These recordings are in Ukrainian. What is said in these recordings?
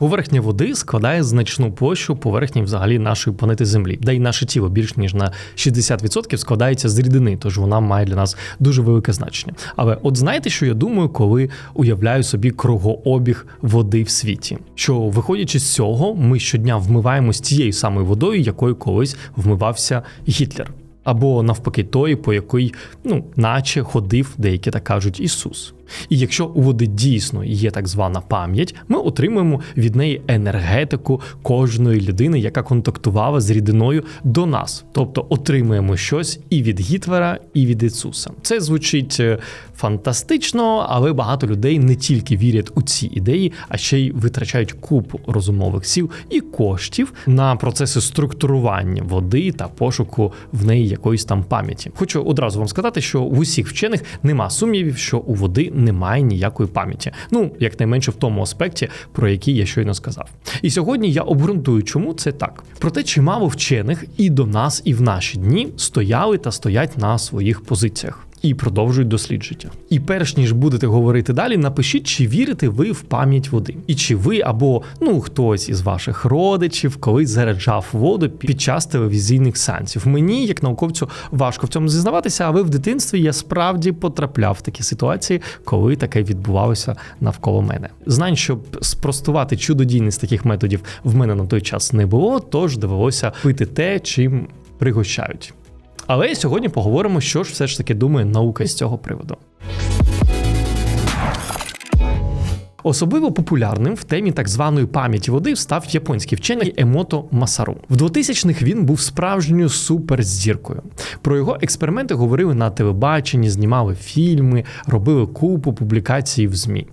Поверхня води складає значну площу поверхні взагалі нашої планети Землі, де й наше тіло більш ніж на 60% складається з рідини, тож вона має для нас дуже велике значення. Але от знаєте, що я думаю, коли уявляю собі кругообіг води в світі? Що виходячи з цього, ми щодня вмиваємось тією самою водою, якою колись вмивався Гітлер. Або навпаки, той, по якій, ну, наче ходив, деякі так кажуть, Ісус. І якщо у води дійсно є так звана пам'ять, ми отримуємо від неї енергетику кожної людини, яка контактувала з рідиною до нас. Тобто отримуємо щось і від Гітлера, і від Ісуса. Це звучить е, фантастично, але багато людей не тільки вірять у ці ідеї, а ще й витрачають купу розумових сил і коштів на процеси структурування води та пошуку в неї якоїсь там пам'яті. Хочу одразу вам сказати, що в усіх вчених нема сумнівів, що у води немає ніякої пам'яті. Ну, як найменше в тому аспекті, про який я щойно сказав. І сьогодні я обґрунтую, чому це так. Проте чимало вчених і до нас, і в наші дні стояли та стоять на своїх позиціях. І продовжують дослідження. І перш ніж будете говорити далі, напишіть, чи вірите ви в пам'ять води, і чи ви або ну хтось із ваших родичів колись заряджав воду під час телевізійних сеансів. Мені, як науковцю, важко в цьому зізнаватися, але в дитинстві я справді потрапляв в такі ситуації, коли таке відбувалося навколо мене. Знань, щоб спростувати чудодійність таких методів, в мене на той час не було, тож довелося пити те, чим пригощають. Але сьогодні поговоримо, що ж все ж таки думає наука з цього приводу. Особливо популярним в темі так званої пам'яті води став японський вчений Емото Масару. В 2000-х він був справжньою суперзіркою. Про його експерименти говорили на телебаченні, знімали фільми, робили купу публікацій в ЗМІ.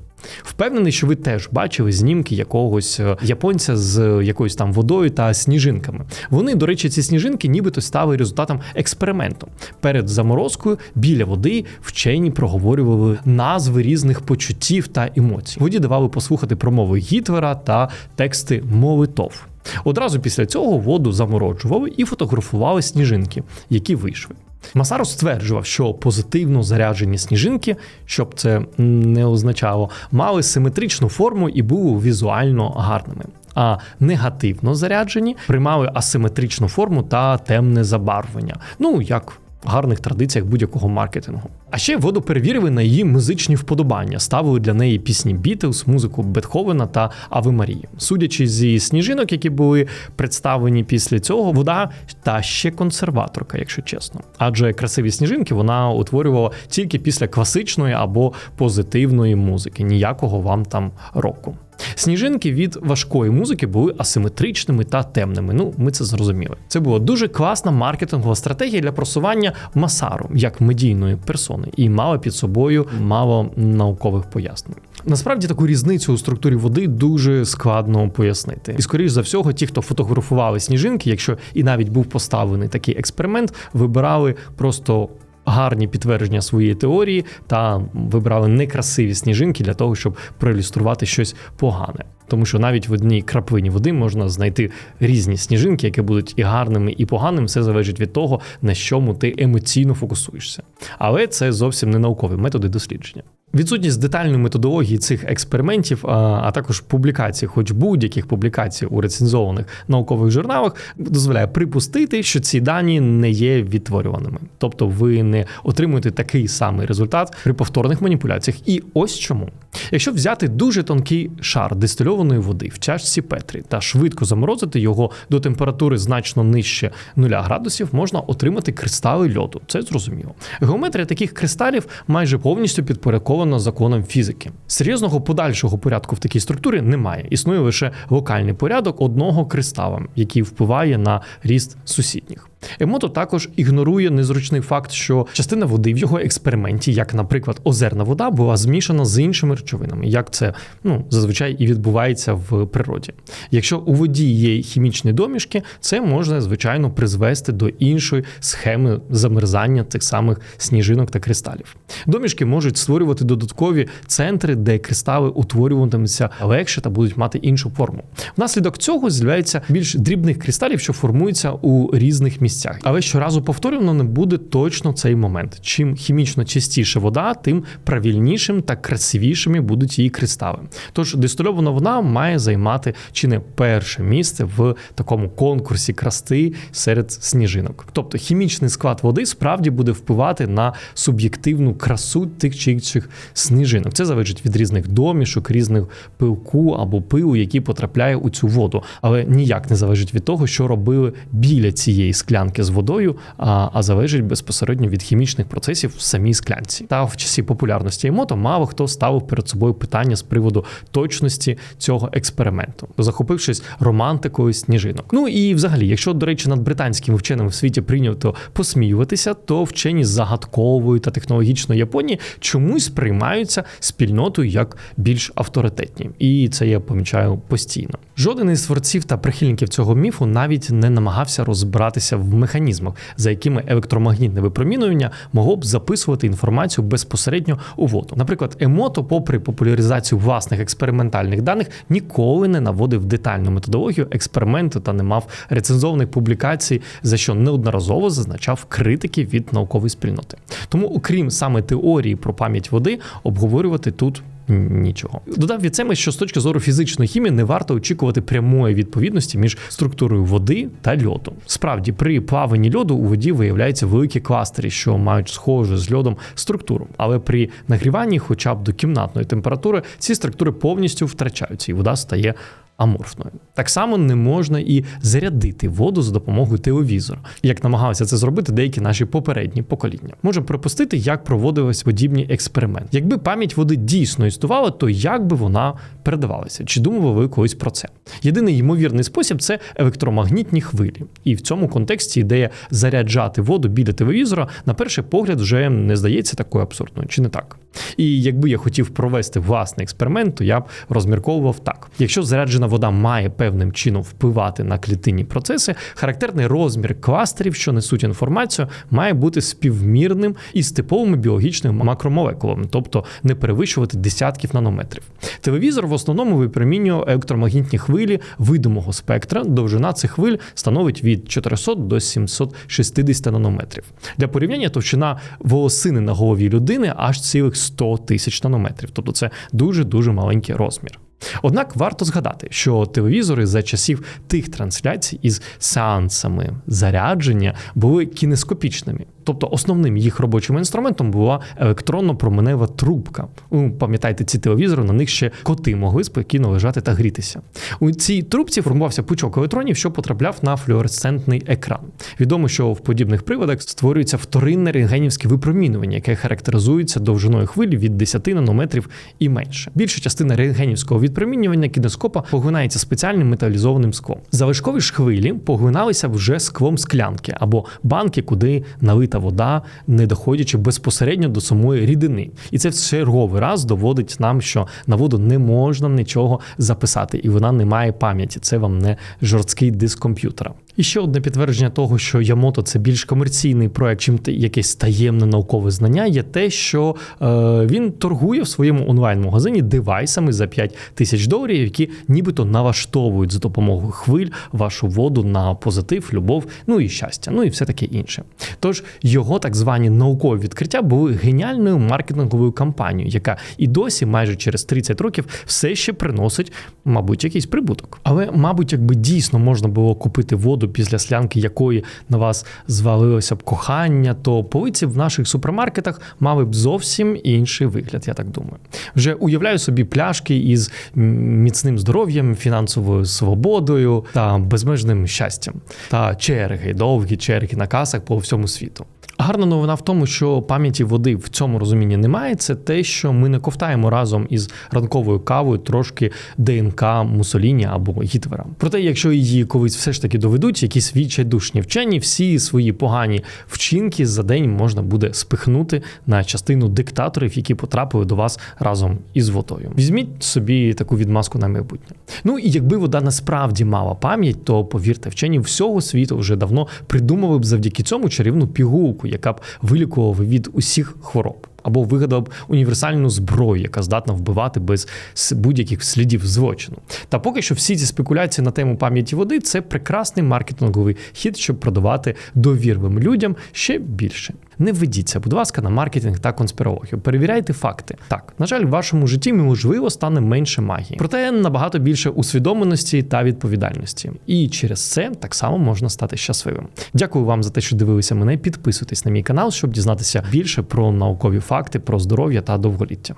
Впевнений, що ви теж бачили знімки якогось е, японця з якоюсь там водою та сніжинками. Вони, до речі, ці сніжинки нібито стали результатом експерименту. Перед заморозкою біля води вчені проговорювали назви різних почуттів та емоцій. Воді давали послухати промови Гітлера та тексти молитов. Одразу після цього воду замороджували і фотографували сніжинки, які вийшли. Масаро стверджував, що позитивно заряджені сніжинки, щоб це не означало, мали симетричну форму і були візуально гарними. А негативно заряджені приймали асиметричну форму та темне забарвлення. Ну як гарних традиціях будь-якого маркетингу. А ще воду перевірили на її музичні вподобання, ставили для неї пісні Бітлз, музику Бетховена та Ави Марії. Судячи зі сніжинок, які були представлені після цього, вода та ще консерваторка, якщо чесно. Адже красиві сніжинки вона утворювала тільки після класичної або позитивної музики, ніякого вам там року. Сніжинки від важкої музики були асиметричними та темними. Ну, ми це зрозуміли. Це була дуже класна маркетингова стратегія для просування Масару як медійної персони і мала під собою мало наукових пояснень. Насправді таку різницю у структурі води дуже складно пояснити. І скоріш за всього, ті, хто фотографували сніжинки, якщо і навіть був поставлений такий експеримент, вибирали просто гарні підтвердження своєї теорії та вибрали некрасиві сніжинки для того, щоб проілюструвати щось погане. Тому що навіть в одній краплині води можна знайти різні сніжинки, які будуть і гарними, і поганими. Все залежить від того, на чому ти емоційно фокусуєшся. Але це зовсім не наукові методи дослідження. Відсутність детальної методології цих експериментів, а також публікацій, хоч будь-яких публікацій у рецензованих наукових журналах, дозволяє припустити, що ці дані не є відтворюваними. Тобто ви не отримуєте такий самий результат при повторних маніпуляціях. І ось чому. Якщо взяти дуже тонкий шар дистильованої води в чашці Петрі та швидко заморозити його до температури значно нижче 0 градусів, можна отримати кристали льоду. Це зрозуміло. Геометрія таких кристалів майже повністю підпорядкована законом фізики. Серйозного подальшого порядку в такій структурі немає. Існує лише локальний порядок одного кристала, який впливає на ріст сусідніх. Емото також ігнорує незручний факт, що частина води в його експерименті, як, наприклад, озерна вода, була змішана з іншими речовинами, як це ну зазвичай і відбувається в природі. Якщо у воді є хімічні домішки, це може звичайно призвести до іншої схеми замерзання цих самих сніжинок та кристалів. Домішки можуть створювати додаткові центри, де кристали утворюватимуться легше та будуть мати іншу форму. Внаслідок цього з'являється більш дрібних кристалів, що формуються у різних місцях місцях. Але щоразу повторювано не буде точно цей момент. Чим хімічно чистіше вода, тим правильнішим та красивішими будуть її кристали. Тож дистильована вода має займати чи не перше місце в такому конкурсі краси серед сніжинок. Тобто хімічний склад води справді буде впливати на суб'єктивну красу тих чи інших сніжинок. Це залежить від різних домішок, різних пилку або пилу, які потрапляє у цю воду, але ніяк не залежить від того, що робили біля цієї склянки з водою, а, а залежить безпосередньо від хімічних процесів в самій склянці. Та в часі популярності емото мало хто ставив перед собою питання з приводу точності цього експерименту, захопившись романтикою сніжинок. Ну і взагалі, якщо до речі, над британськими вченими в світі прийнято посміюватися, то вчені загадкової та технологічної Японії чомусь сприймаються спільнотою як більш авторитетні, і це я помічаю постійно. Жоден із творців та прихильників цього міфу навіть не намагався розбиратися в механізмах, за якими електромагнітне випромінювання могло б записувати інформацію безпосередньо у воду. Наприклад, Емото, попри популяризацію власних експериментальних даних, ніколи не наводив детальну методологію експерименту та не мав рецензованих публікацій, за що неодноразово зазначав критики від наукової спільноти. Тому, окрім саме теорії про пам'ять води, обговорювати тут. Нічого додав від себе, що з точки зору фізичної хімії не варто очікувати прямої відповідності між структурою води та льоду. Справді, при плаванні льоду у воді виявляються великі кластери, що мають схожу з льодом структуру, але при нагріванні, хоча б до кімнатної температури, ці структури повністю втрачаються, і вода стає аморфною. Так само не можна і зарядити воду за допомогою телевізора, як намагалися це зробити деякі наші попередні покоління. Можемо припустити, як проводились подібні експерименти. Якби пам'ять води дійсно існувала, то як би вона передавалася? Чи думали ви колись про це? Єдиний ймовірний спосіб це електромагнітні хвилі. І в цьому контексті ідея заряджати воду біля телевізора, на перший погляд, вже не здається такою абсурдною, чи не так? І якби я хотів провести власний експеримент, то я б розмірковував так: якщо заряджена вода має певним чином впливати на клітинні процеси, характерний розмір кластерів, що несуть інформацію, має бути співмірним із типовими біологічними макромолекулами, тобто не перевищувати десятків нанометрів. Телевізор в основному випромінює електромагнітні хвилі видимого спектра. Довжина цих хвиль становить від 400 до 760 нанометрів. Для порівняння товщина волосини на голові людини аж цілих 100 тисяч нанометрів, тобто це дуже дуже маленький розмір. Однак варто згадати, що телевізори за часів тих трансляцій із сеансами зарядження були кінескопічними. Тобто основним їх робочим інструментом була електронно-променева трубка. Ви пам'ятаєте, ці телевізори, на них ще коти могли спокійно лежати та грітися. У цій трубці формувався пучок електронів, що потрапляв на флюоресцентний екран. Відомо, що в подібних приводах створюється вторинне рентгенівське випромінювання, яке характеризується довжиною хвилі від 10 нанометрів і менше. Більша частина рентгенівського відпромінювання кінескопа поглинається спеціальним металізованим склом. Залишкові ж хвилі поглиналися вже склом склянки або банки, куди налита вода, не доходячи безпосередньо до самої рідини. І це в черговий раз доводить нам, що на воду не можна нічого записати, і вона не має пам'яті. Це вам не жорсткий диск комп'ютера. І ще одне підтвердження того, що Ямото це більш комерційний проект, чим якесь таємне наукове знання, є те, що е, він торгує в своєму онлайн-магазині девайсами за 5 тисяч доларів, які нібито налаштовують за допомогою хвиль вашу воду на позитив, любов, ну і щастя, ну і все таке інше. Тож його так звані наукові відкриття були геніальною маркетинговою кампанією, яка і досі, майже через 30 років, все ще приносить, мабуть, якийсь прибуток. Але, мабуть, якби дійсно можна було купити воду після слянки, якої на вас звалилося б кохання, то полиці в наших супермаркетах мали б зовсім інший вигляд, я так думаю. Вже уявляю собі пляшки із міцним здоров'ям, фінансовою свободою та безмежним щастям, та черги, довгі черги на касах по всьому світу. Гарна новина в тому, що пам'яті води в цьому розумінні немає. Це те, що ми не ковтаємо разом із ранковою кавою трошки ДНК Мусоліні або Гітлера. Проте, якщо її колись все ж таки доведуть, якісь відчайдушні вчені, всі свої погані вчинки за день можна буде спихнути на частину диктаторів, які потрапили до вас разом із водою. Візьміть собі таку відмазку на майбутнє. Ну і якби вода насправді мала пам'ять, то повірте, вчені всього світу вже давно придумали б завдяки цьому чарівну пігулку яка б вилікувала від усіх хвороб. Або вигадав універсальну зброю, яка здатна вбивати без будь-яких слідів злочину. Та поки що всі ці спекуляції на тему пам'яті води це прекрасний маркетинговий хід, щоб продавати довірливим людям ще більше. Не ведіться, будь ласка, на маркетинг та конспірологію. Перевіряйте факти. Так, на жаль, в вашому житті можливо стане менше магії, проте набагато більше усвідомленості та відповідальності. І через це так само можна стати щасливим. Дякую вам за те, що дивилися мене. Підписуйтесь на мій канал, щоб дізнатися більше про наукові факти, про здоров'я та довголіття.